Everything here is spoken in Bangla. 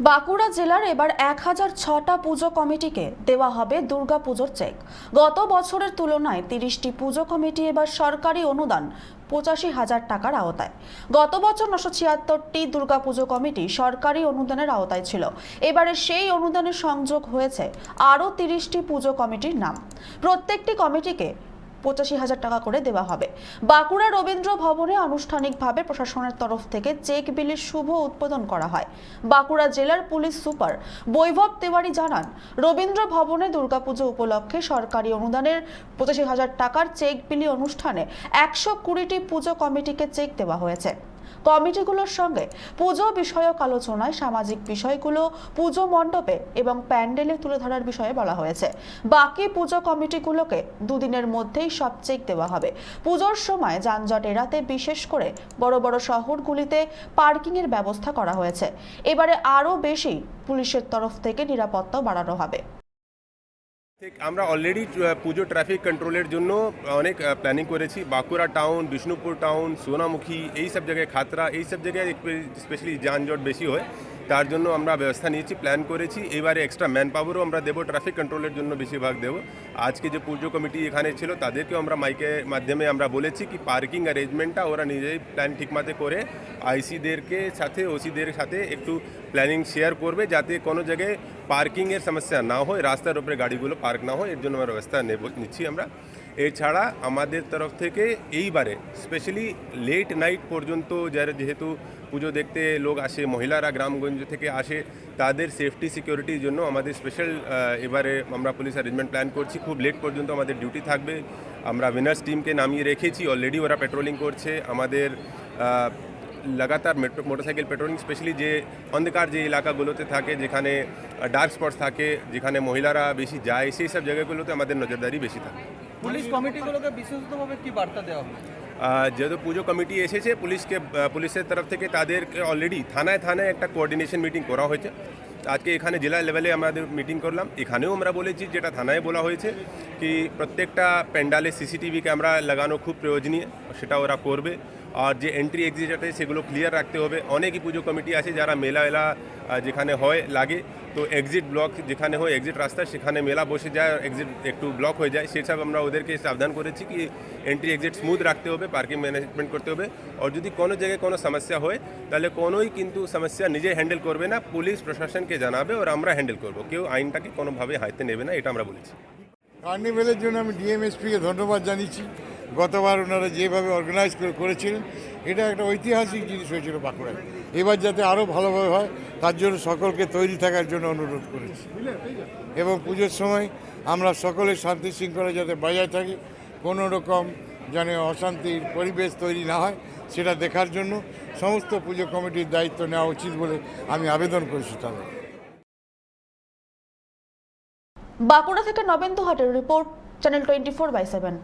বাঁকুড়া জেলার এবার এক হাজার ছটা পুজো কমিটিকে দেওয়া হবে দুর্গা পুজোর চেক। গত বছরের তুলনায় তিরিশটি পুজো কমিটি এবার সরকারি অনুদান পঁচাশি হাজার টাকার আওতায়। গত বছর নশো ছিয়াত্তরটি দুর্গা পুজো কমিটি সরকারি অনুদানের আওতায় ছিল। এবারে সেই অনুদানের সংযোগ হয়েছে আরও তিরিশটি পুজো কমিটির নাম। প্রত্যেকটি কমিটিকে পঁচাশি হাজার টাকা করে দেওয়া হবে। বাঁকুড়া রবীন্দ্র ভবনে আনুষ্ঠানিকভাবে প্রশাসনের তরফ থেকে চেক বিলির শুভ উদ্বোধন করা হয়। বাঁকুড়া জেলার পুলিশ সুপার বৈভব তেওয়ারি জানান, রবীন্দ্র ভবনে দুর্গাপুজো উপলক্ষে সরকারি অনুদানের পঁচাশি হাজার টাকার চেক বিলি অনুষ্ঠানে একশো কুড়িটি পুজো কমিটিকে চেক দেওয়া হয়েছে। কমিটিগুলোর সঙ্গে পুজো বিষয়ক আলোচনায় সামাজিক বিষয়গুলো, পুজো মণ্ডপে এবং প্যান্ডেলে তুলে ধরার বিষয়ে বলা হয়েছে। বাকি পুজো কমিটিগুলোকে দুদিনের মধ্যেই সব চেক দেওয়া হবে। পুজোর সময় যানজট এড়াতে বিশেষ করে বড় বড় শহরগুলিতে পার্কিংয়ের ব্যবস্থা করা হয়েছে। এবারে আরও বেশি পুলিশের তরফ থেকে নিরাপত্তা বাড়ানো হবে। আমরা অলরেডি পুজো ট্রাফিক কন্ট্রোলের জন্য অনেক প্ল্যানিং করেছি। বাঁকুড়া টাউন বিষ্ণুপুর টাউন সোনামুখী, এই সব জায়গায় খাতরা, এই সব জায়গায় স্পেশালি যানজট বেশি হয়। তার জন্য আমরা ব্যবস্থা নিয়েছি প্ল্যান করেছি। এবারে এক্সট্রা ম্যান পাওয়ারও আমরা দেবো ট্রাফিক কন্ট্রোলের জন্য বেশিরভাগ দেবো। আজকে যে পুজো কমিটি এখানে ছিল, তাদেরকেও আমরা মাইকের মাধ্যমে আমরা বলেছি কি পার্কিং অ্যারেঞ্জমেন্টটা ওরা নিজেই প্ল্যান ঠিকমতো করে আইসিদেরকে সাথে ওসিদের সাথে একটু প্ল্যানিং শেয়ার করবে, যাতে কোনো জায়গায় পার্কিংয়ের সমস্যা না হয়, রাস্তার উপরে গাড়িগুলো পার্ক না হয়, এর জন্য আমরা ব্যবস্থা নেব, নিচ্ছি আমরা। এছাড়া আমাদের তরফ থেকে এইবারে স্পেশালি লেট নাইট পর্যন্ত যারা যেহেতু পুজো দেখতে লোক আসে, মহিলারা গ্রামগঞ্জ থেকে আসে, তাদের সেফটি সিকিউরিটির জন্য আমাদের স্পেশাল এবারে আমরা পুলিশ অ্যারেঞ্জমেন্ট প্ল্যান করছি। খুব লেট পর্যন্ত আমাদের ডিউটি থাকবে। আমরা উইনার্স টিমকে নামিয়ে রেখেছি। অলরেডি ওরা পেট্রোলিং করছে। আমাদের লাগাতার মেট্রো মোটরসাইকেল পেট্রোলিং স্পেশালি যে অন্ধকার যে এলাকাগুলোতে থাকে, যেখানে ডার্ক স্পটস থাকে, যেখানে মহিলারা বেশি যায়, সেই সব জায়গাগুলোতে আমাদের নজরদারি বেশি থাকে। পুলিশ কমিটিগুলোকে বিশেষতভাবে কি বার্তা দেওয়া যেহেতু পুজো কমিটি এসেছে, পুলিশকে পুলিশের তরফ থেকে তাদেরকে অলরেডি থানায় থানায় একটা কোঅর্ডিনেশন মিটিং করা হয়েছে। আজকে এখানে জেলা লেভেলে আমাদের মিটিং করলাম। এখানেও আমরা বলেছি, যেটা থানায় বলা হয়েছে কি, প্রত্যেকটা প্যান্ডালে সিসিটিভি ক্যামেরা লাগানো খুব প্রয়োজনীয়, সেটা ওরা করবে। আর যে এন্ট্রি এক্সিট আছে, সেগুলো ক্লিয়ার রাখতে হবে। অনেকই পুজো কমিটি আছে যারা মেলা এলা যেখানে হয়, লাগে। তো এক্সিট ব্লক যেখানে হয় এক্সিট রাস্তা, সেখানে মেলা বসে যায় এক্সিট একটু ব্লক হয়ে যায়। সেসব আমরা ওদেরকে সাবধান করেছি কি এন্ট্রি এক্সিট স্মুথ রাখতে হবে পার্কিং ম্যানেজমেন্ট করতে হবে। আর যদি কোনো জায়গায় কোনো সমস্যা হয়, তাহলে কোনোই কিন্তু সমস্যা নিজে হ্যান্ডেল করবে না। পুলিশ প্রশাসনকে জানাবে আর আমরা হ্যান্ডেল করব। কেউ আইনটাকে কোনোভাবে হাতে নেবে না, এটা আমরা বলেছি। কার্নিভেলের জন্য আমি ডিএমএসপিকে ধন্যবাদ জানিয়েছি। গতবার ওনারা যেভাবে অর্গানাইজ করে করেছিলেন, এটা একটা ঐতিহাসিক জিনিস হয়েছিল বাঁকুড়ায়। এবার যাতে আরও ভালোভাবে হয়, তার জন্য সকলকে তৈরি থাকার জন্য অনুরোধ করেছি। এবং পুজোর সময় আমরা সকলের শান্তি শৃঙ্খলা যাতে বজায় থাকে, কোনো রকম যেন অশান্তির পরিবেশ তৈরি না হয়, সেটা দেখার জন্য সমস্ত পুজো কমিটির দায়িত্ব নেওয়া উচিত বলে আমি আবেদন করেছি তাদের। বাঁকুড়া থেকে নবেন্দু হাটের report channel twenty four by seven